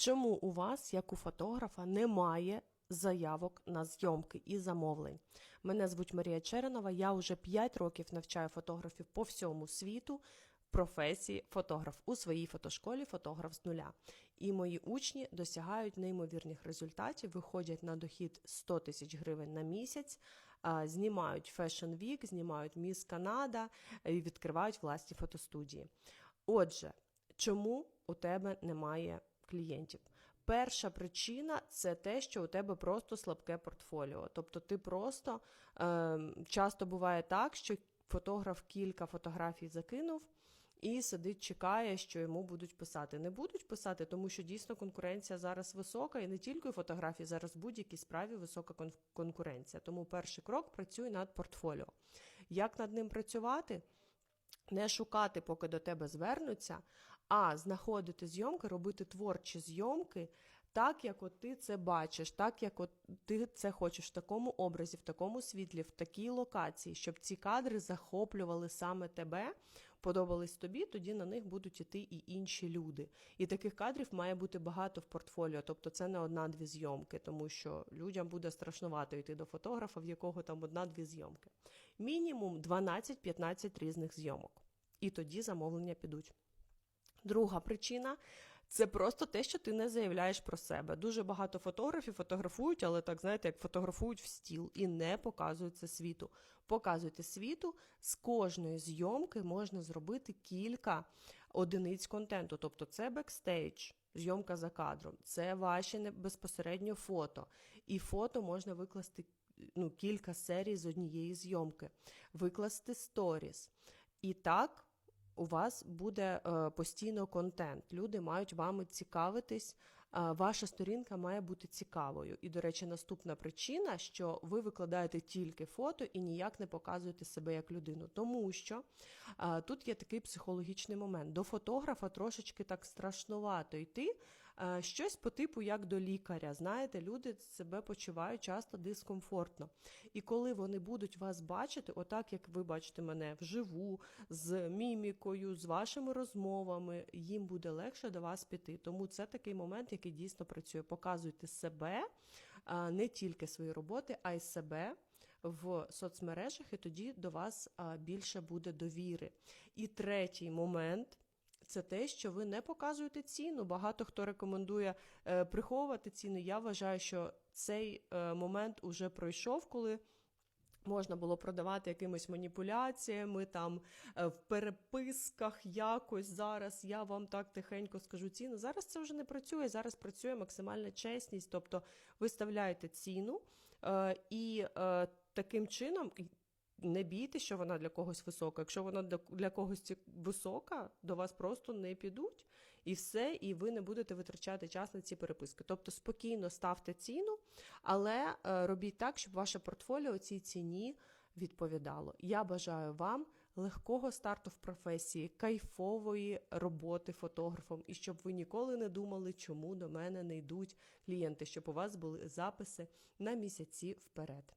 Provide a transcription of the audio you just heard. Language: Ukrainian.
Чому у вас, як у фотографа, немає заявок на зйомки і замовлень? Мене звуть Марія Черенова. Я вже 5 років навчаю фотографів по всьому світу. Професії фотограф у своїй фотошколі фотограф з нуля. І мої учні досягають неймовірних результатів, виходять на дохід 100 тисяч гривень на місяць, знімають Fashion Week, знімають Міс Канада і відкривають власні фотостудії. Отже, чому у тебе немає клієнтів? Перша причина це те, що у тебе просто слабке портфоліо. Тобто, ти просто е, часто буває так, що фотограф кілька фотографій закинув. І сидить, чекає, що йому будуть писати. Не будуть писати, тому що дійсно конкуренція зараз висока, і не тільки фотографії, зараз в будь-якій справі висока кон- конкуренція. Тому перший крок працюй над портфоліо. Як над ним працювати? Не шукати, поки до тебе звернуться, а знаходити зйомки, робити творчі зйомки так, як от ти це бачиш, так як от ти це хочеш в такому образі, в такому світлі, в такій локації, щоб ці кадри захоплювали саме тебе, подобались тобі, тоді на них будуть іти і інші люди. І таких кадрів має бути багато в портфоліо. Тобто це не одна-дві зйомки, тому що людям буде страшнувато йти до фотографа, в якого там одна-дві зйомки. Мінімум 12-15 різних зйомок. І тоді замовлення підуть. Друга причина це просто те, що ти не заявляєш про себе. Дуже багато фотографів фотографують, але так знаєте, як фотографують в стіл і не показують це світу. Показуйте світу, з кожної зйомки можна зробити кілька одиниць контенту. Тобто це бекстейдж. Зйомка за кадром, це ваші безпосередньо фото. І фото можна викласти ну, кілька серій з однієї зйомки, викласти сторіс. І так у вас буде е, постійно контент. Люди мають вами цікавитись. е, Ваша сторінка має бути цікавою. І, до речі, наступна причина, що ви викладаєте тільки фото і ніяк не показуєте себе як людину. Тому що е, тут є такий психологічний момент. До фотографа трошечки так страшнувато йти. Е, Щось по типу як до лікаря. Знаєте, люди себе почувають часто дискомфортно. І коли вони будуть вас бачити, отак як ви бачите мене вживу, з мімікою, з вашими розмовами, їм буде легше до вас піти. Тому це такий момент, який дійсно працює. Показуйте себе, не тільки свої роботи, а й себе. В соцмережах, і тоді до вас більше буде довіри. І третій момент це те, що ви не показуєте ціну. Багато хто рекомендує е, приховувати ціну. Я вважаю, що цей е, момент уже пройшов, коли. Можна було продавати якимись маніпуляціями, там е, в переписках якось зараз я вам так тихенько скажу ціну. Зараз це вже не працює. Зараз працює максимальна чесність, тобто виставляєте ціну е, і е, таким чином. Не бійте, що вона для когось висока. Якщо вона для, для когось висока, до вас просто не підуть, і все, і ви не будете витрачати час на ці переписки. Тобто спокійно ставте ціну, але е, робіть так, щоб ваше портфоліо цій ціні відповідало. Я бажаю вам легкого старту в професії, кайфової роботи фотографом, і щоб ви ніколи не думали, чому до мене не йдуть клієнти, щоб у вас були записи на місяці вперед.